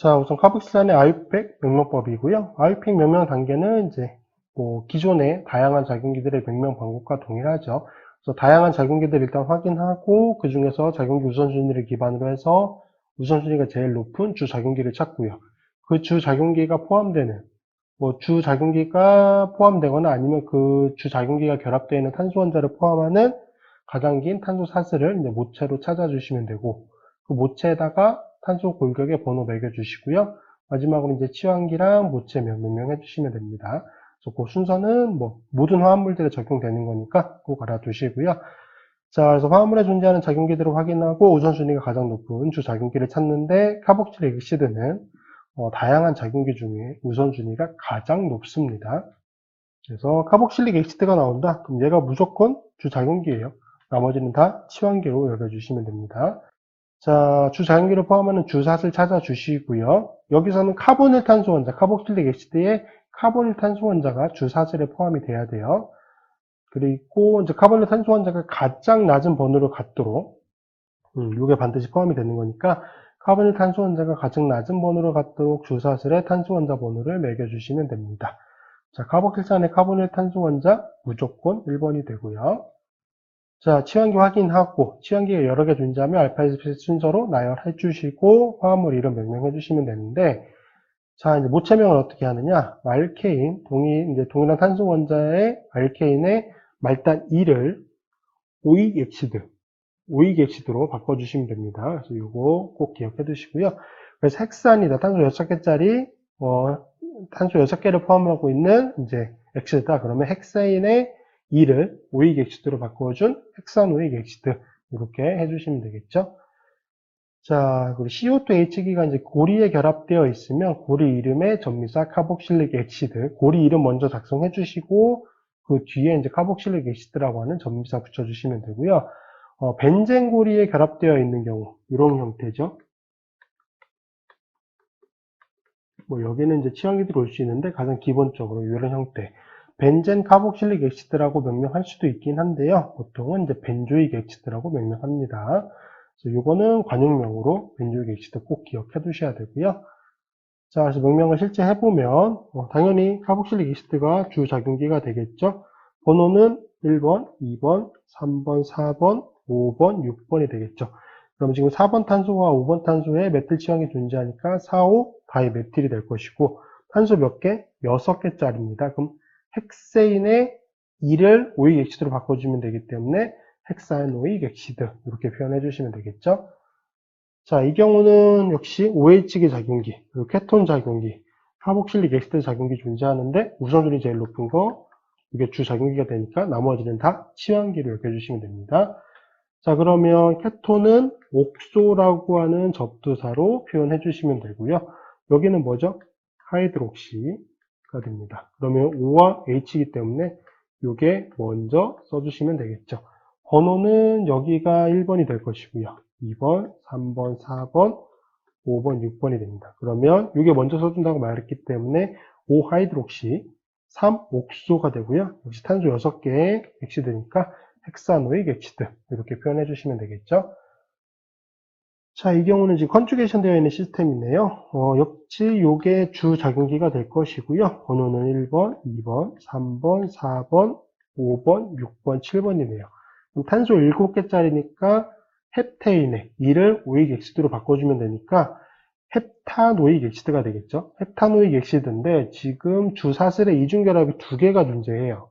자, 우선 카복실란의 아유팩 명명법이고요. 아유팩 명명 단계는 이제 뭐 기존의 다양한 작용기들의 명명 방법과 동일하죠. 그래서 다양한 작용기들 일단 확인하고 그 중에서 작용기 우선순위를 기반으로 해서 우선순위가 제일 높은 주 작용기를 찾고요. 그 주 작용기가 포함되는 뭐 주 작용기가 포함되거나 아니면 그 주 작용기가 결합되어 있는 탄소 원자를 포함하는 가장 긴 탄소 사슬을 모체로 찾아주시면 되고 그 모체에다가 탄소 골격의 번호 매겨주시고요. 마지막으로 이제 치환기랑 모체 명명 해 주시면 됩니다. 그래서 그 순서는 뭐 모든 화합물들에 적용되는 거니까 꼭 알아두시고요. 자, 그래서 화합물에 존재하는 작용기들을 확인하고 우선순위가 가장 높은 주 작용기를 찾는데 카복실 엑시드는 어, 다양한 작용기 중에 우선순위가 가장 높습니다. 그래서 카복실릭 엑시드가 나온다? 그럼 얘가 무조건 주 작용기예요. 나머지는 다 치환기로 여겨주시면 됩니다. 자, 주자연기를 포함하는 주사슬 찾아주시고요. 여기서는 카보닐 탄소 원자, 카복실릭 애시드에 카보닐 탄소 원자가 주사슬에 포함이 돼야 돼요. 그리고 이제 카보닐 탄소 원자가 가장 낮은 번호로 갖도록 음, 이게 반드시 포함이 되는 거니까 카보닐 탄소 원자가 가장 낮은 번호로 갖도록 주사슬에 탄소 원자 번호를 매겨 주시면 됩니다. 자, 카복실산의 카보닐 탄소 원자 무조건 1번이 되고요. 자, 치환기 확인하고, 치환기가 여러 개 존재하면 알파, 베타 순서로 나열해 주시고, 화합물 이름 명명해 주시면 되는데, 자, 이제 모체명을 어떻게 하느냐. 알케인, 동일, 이제 동일한 탄소 원자의 알케인의 말단 2를 오익 엑시드, 오익 엑시드로 바꿔 주시면 됩니다. 그래서 이거 꼭 기억해 두시고요. 그래서 헥산이다. 탄소 6개짜리, 어, 탄소 6개를 포함하고 있는 이제 엑시드다. 그러면 헥사인의 2를 오익 엑시드로 바꿔준 헥산 오익 엑시드 이렇게 해주시면 되겠죠. 자, 그리고 CO2H기가 이제 고리에 결합되어 있으면 고리 이름에 전미사 카복실릭 엑시드 고리 이름 먼저 작성해 주시고 그 뒤에 이제 카복실릭 엑시드라고 하는 전미사 붙여주시면 되고요. 어, 벤젠 고리에 결합되어 있는 경우 이런 형태죠. 뭐 여기는 이제 치환기들이 올수 있는데 가장 기본적으로 이런 형태 벤젠 카복실릭 엑시드라고 명명할 수도 있긴 한데요. 보통은 이제 벤조익 엑시드라고 명명합니다. 그래서 이거는 관용명으로 벤조익 엑시드 꼭 기억해 두셔야 되고요. 자, 그래서 명명을 실제 해보면 어, 당연히 카복실릭 엑시드가 주 작용기가 되겠죠. 번호는 1번, 2번, 3번, 4번, 5번, 6번이 되겠죠. 그럼 지금 4번 탄소와 5번 탄소에 메틸 치환이 존재하니까 4, 5 다이 메틸이 될 것이고 탄소 몇 개? 6개짜리입니다. 그럼 헥세인의 2를 오익 엑시드로 바꿔주면 되기 때문에 헥사인 오익 엑시드 이렇게 표현해 주시면 되겠죠. 자, 이 경우는 역시 OH기 작용기, 그리고 케톤 작용기, 카복실릭 엑시드 작용기 존재하는데 우선순위 제일 높은 거 이게 주 작용기가 되니까 나머지는 다 치환기로 여겨주시면 됩니다. 자, 그러면 케톤은 옥소라고 하는 접두사로 표현해 주시면 되고요. 여기는 뭐죠? 하이드록시 가 됩니다. 그러면 O와 H이기 때문에 이게 먼저 써주시면 되겠죠. 번호는 여기가 1번이 될 것이고요. 2번, 3번, 4번, 5번, 6번이 됩니다. 그러면 이게 먼저 써준다고 말했기 때문에 5 하이드록시, 3 옥소가 되고요. 역시 탄소 6개의 엑시드니까 헥사노익 엑시드 이렇게 표현해 주시면 되겠죠. 자, 이 경우는 지금 컨주게이션 되어 있는 시스템이네요. 어, 역시 요게 주 작용기가 될 것이고요. 번호는 1번, 2번, 3번, 4번, 5번, 6번, 7번이네요. 탄소 7개짜리니까 헵테인에 2를 오익 엑시드로 바꿔주면 되니까 헵타노익 엑시드가 되겠죠. 헵타노익 엑시드인데 지금 주사슬의 이중결합이 두 개가 존재해요.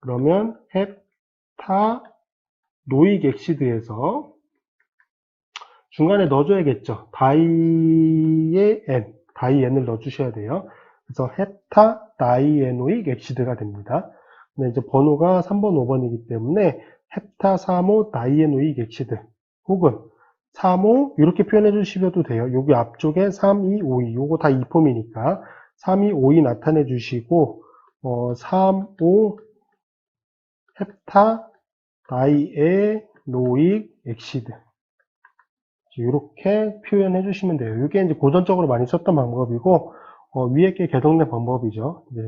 그러면 헵타노익 엑시드에서 중간에 넣어줘야겠죠. 다이의 N, 다이 N을 넣어주셔야 돼요. 그래서 헤타 다이에노익 엑시드가 됩니다. 근데 이제 번호가 3번, 5번이기 때문에 헤타 3호 다이에노익 엑시드 혹은 3호 이렇게 표현해 주시셔도 돼요. 여기 앞쪽에 3, 2, 5, 2 요거 다 2폼이니까 3, 2, 5, 2 나타내 주시고 어, 3, 5 헤타 다이에노익 엑시드 이렇게 표현해 주시면 돼요. 이게 이제 고전적으로 많이 썼던 방법이고 어, 위에 게 개정된 방법이죠. 이제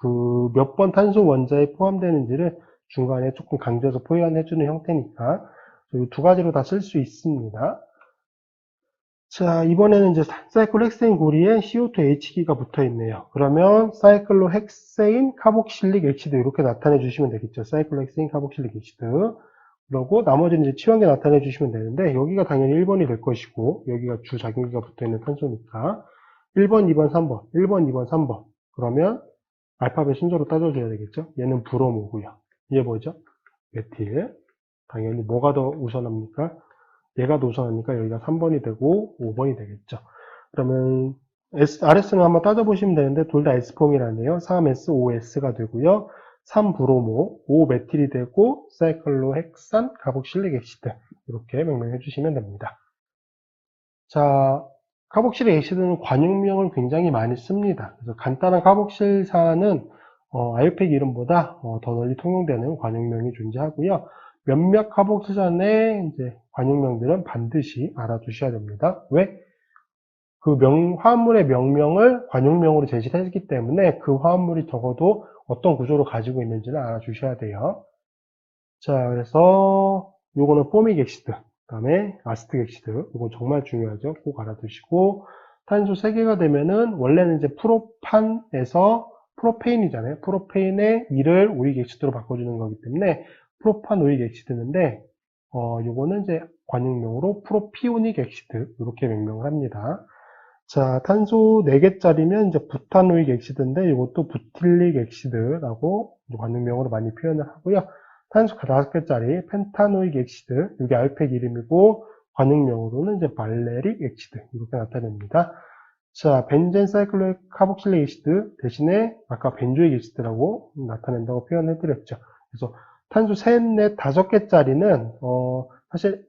그 몇 번 탄소 원자에 포함되는지를 중간에 조금 강조해서 표현해 주는 형태니까 이두 가지로 다 쓸 수 있습니다. 자, 이번에는 이제 사이클로 헥세인 고리에 CO2 H기가 붙어 있네요. 그러면 사이클로 헥세인 카복실릭 에시드 이렇게 나타내 주시면 되겠죠. 사이클로 헥세인 카복실릭 에시드. 그러고 나머지는 이제 치환계 나타내 주시면 되는데 여기가 당연히 1번이 될 것이고 여기가 주 작용기가 붙어 있는 탄소니까 1번, 2번, 3번, 1번, 2번, 3번. 그러면 알파벳 순서로 따져줘야 되겠죠. 얘는 브로모고요. 얘 뭐죠? 메틸. 당연히 뭐가 더 우선합니까? 얘가 더 우선하니까 여기가 3번이 되고 5번이 되겠죠. 그러면 S, RS는 한번 따져보시면 되는데 둘 다 S폼이라네요. 3SOS가 되고요. 3브로모, 5메틸이 되고 사이클로헥산 카복실릭 액시드 이렇게 명명해 주시면 됩니다. 자, 카복실릭 액시드는 관용명을 굉장히 많이 씁니다. 그래서 간단한 카복실사는 어, 아유팩 이름보다 어, 더 널리 통용되는 관용명이 존재하고요. 몇몇 카복실산의 이제 관용명들은 반드시 알아두셔야 됩니다. 왜? 그 명, 화합물의 명명을 관용명으로 제시를 했기 때문에 그 화합물이 적어도 어떤 구조를 가지고 있는지를 알아주셔야 돼요. 자, 그래서 요거는 포믹 엑시드, 그 다음에 아스틱 엑시드, 이건 정말 중요하죠. 꼭 알아두시고 탄소 3개가 되면은 원래는 이제 프로판에서 프로페인이잖아요. 프로페인의 2를 오익 엑시드로 바꿔주는 거기 때문에 프로판 오익 엑시드인데 어, 요거는 이제 관용명으로 프로피오닉 엑시드 이렇게 명명을 합니다. 자, 탄소 4개짜리면 이제 부탄오익 엑시드인데 이것도 부틸릭 엑시드라고 관용명으로 많이 표현을 하고요. 탄소 5개짜리 펜타노익 엑시드, 이게 알팩 이름이고 관용명으로는 이제 발레릭 엑시드 이렇게 나타냅니다. 자, 벤젠 사이클로익 카복실릭 엑시드 대신에 아까 벤조익 엑시드라고 나타낸다고 표현해드렸죠. 그래서 탄소 3, 4, 5개짜리는 어, 사실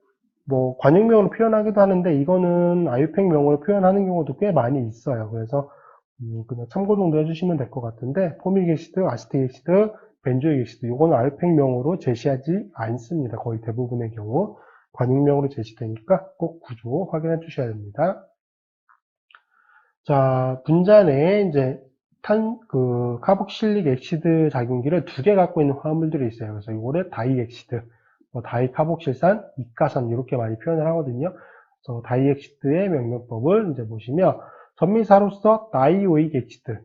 뭐 관용명으로 표현하기도 하는데 이거는 아유팩명으로 표현하는 경우도 꽤 많이 있어요. 그래서 음, 그냥 참고 정도 해주시면 될 것 같은데 포믹 엑시드, 아스틱 엑시드, 벤조익 엑시드 이거는 아유팩명으로 제시하지 않습니다. 거의 대부분의 경우 관용명으로 제시되니까 꼭 구조 확인해 주셔야 됩니다. 자 분자 내에 이제 탄, 그, 카복실릭 엑시드 작용기를 두 개 갖고 있는 화합물들이 있어요. 그래서 이거를 다이 엑시드, 뭐 다이카복실산, 이가산 이렇게 많이 표현을 하거든요. 그래서 다이엑시드의 명명법을 이제 보시면 전미사로서 다이오익 엑시드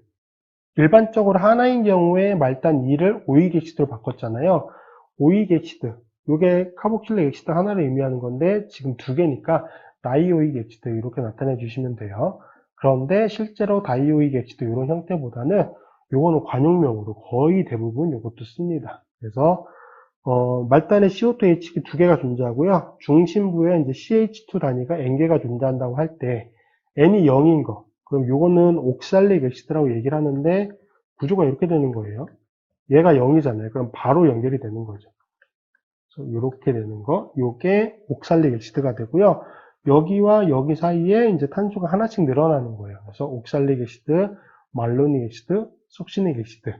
일반적으로 하나인 경우에 말단 2를 오익 엑시드로 바꿨잖아요. 오익 엑시드 이게 카복실릭 엑시드 하나를 의미하는 건데 지금 두 개니까 다이오익 엑시드 이렇게 나타내 주시면 돼요. 그런데 실제로 다이오익 엑시드 이런 형태보다는 요거는 관용명으로 거의 대부분 이것도 씁니다. 그래서 어, 말단에 CO2H기 두 개가 존재하고요. 중심부에 이제 CH2 단위가 N개가 존재한다고 할 때 N이 0인 거. 그럼 요거는 옥살릭 엑시드라고 얘기를 하는데 구조가 이렇게 되는 거예요. 얘가 0이잖아요. 그럼 바로 연결이 되는 거죠. 이렇게 되는 거. 요게 옥살릭 엑시드가 되고요. 여기와 여기 사이에 이제 탄소가 하나씩 늘어나는 거예요. 그래서 옥살릭 엑시드, 말로닉 엑시드, 속신릭 엑시드.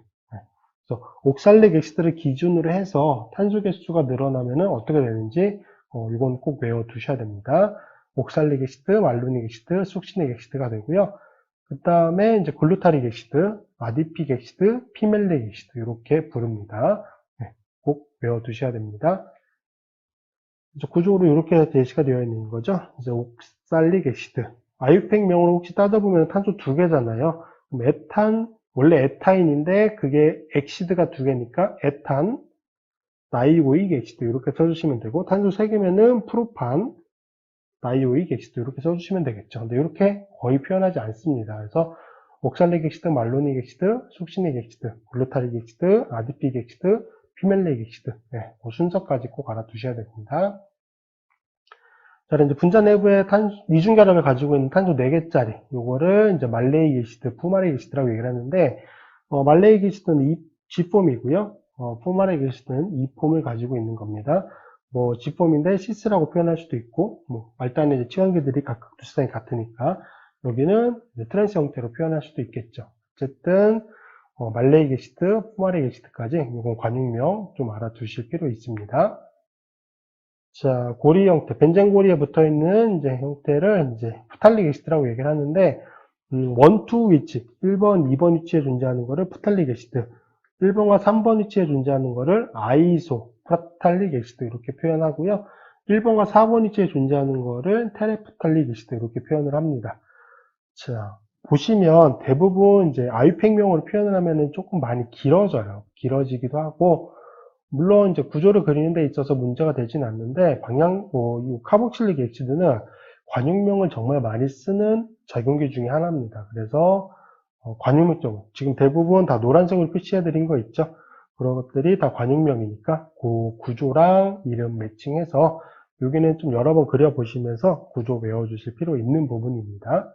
그래서 옥살릭 엑시드를 기준으로 해서 탄소 개수가 늘어나면은 어떻게 되는지 어, 이건 꼭 외워 두셔야 됩니다. 옥살릭 엑시드, 말로닉 엑시드, 속신릭 엑시드가 되고요. 그 다음에 이제 글루타릭 엑시드, 아디픽 엑시드, 피멜릭 엑시드 이렇게 부릅니다. 네, 꼭 외워 두셔야 됩니다. 구조로 이렇게 제시가 되어 있는 거죠. 이제 옥살릭 엑시드. 아유팩명으로 혹시 따져보면 탄소 두 개잖아요. 에탄, 원래 에타인인데 그게 엑시드가 두 개니까 에탄, 나이오익 엑시드 이렇게 써주시면 되고 탄소 세 개면은 프로판, 나이오익 엑시드 이렇게 써주시면 되겠죠. 근데 이렇게 거의 표현하지 않습니다. 그래서 옥살릭 엑시드, 말로닉 엑시드, 속신릭 엑시드, 글루타릭 엑시드, 아디픽 엑시드, 피멜릭 엑시드 네, 그 순서까지 꼭 알아두셔야 됩니다. 자, 이제 분자 내부에 탄, 이중 결합을 가지고 있는 탄소 4개짜리, 요거를 이제 말레이 게시드, 푸마레 게시드라고 얘기를 하는데, 어, 말레이 게시드는 이 G폼이고요. 어, 푸마레 게시드는 E폼을 가지고 있는 겁니다. 뭐, G폼인데 시스라고 표현할 수도 있고, 뭐, 이제 치환기들이 각각 두수단이 같으니까, 여기는 트랜스 형태로 표현할 수도 있겠죠. 어쨌든, 어, 말레이 게시드, 푸마레 게시드까지 이건 관용명 좀 알아두실 필요 있습니다. 자, 고리 형태, 벤젠 고리에 붙어 있는 이제 형태를 이제 푸탈릭 게시드라고 얘기를 하는데, 음, 1, 2 위치, 1번, 2번 위치에 존재하는 거를 푸탈릭 게시드, 1번과 3번 위치에 존재하는 거를 아이소, 푸탈릭 게시드 이렇게 표현하고요. 1번과 4번 위치에 존재하는 거를 테레프탈릭 리스트 이렇게 표현을 합니다. 자, 보시면 대부분 이제 아이팩명으로 표현을 하면은 조금 많이 길어져요. 길어지기도 하고, 물론 이제 구조를 그리는 데 있어서 문제가 되진 않는데, 방향, 뭐, 이 카복실릭 엑시드는 관용명을 정말 많이 쓰는 작용기 중에 하나입니다. 그래서, 어, 관용명, 지금 대부분 다 노란색으로 표시해 드린 거 있죠? 그런 것들이 다 관용명이니까, 그 구조랑 이름 매칭해서, 여기는 좀 여러 번 그려 보시면서 구조 외워 주실 필요 있는 부분입니다.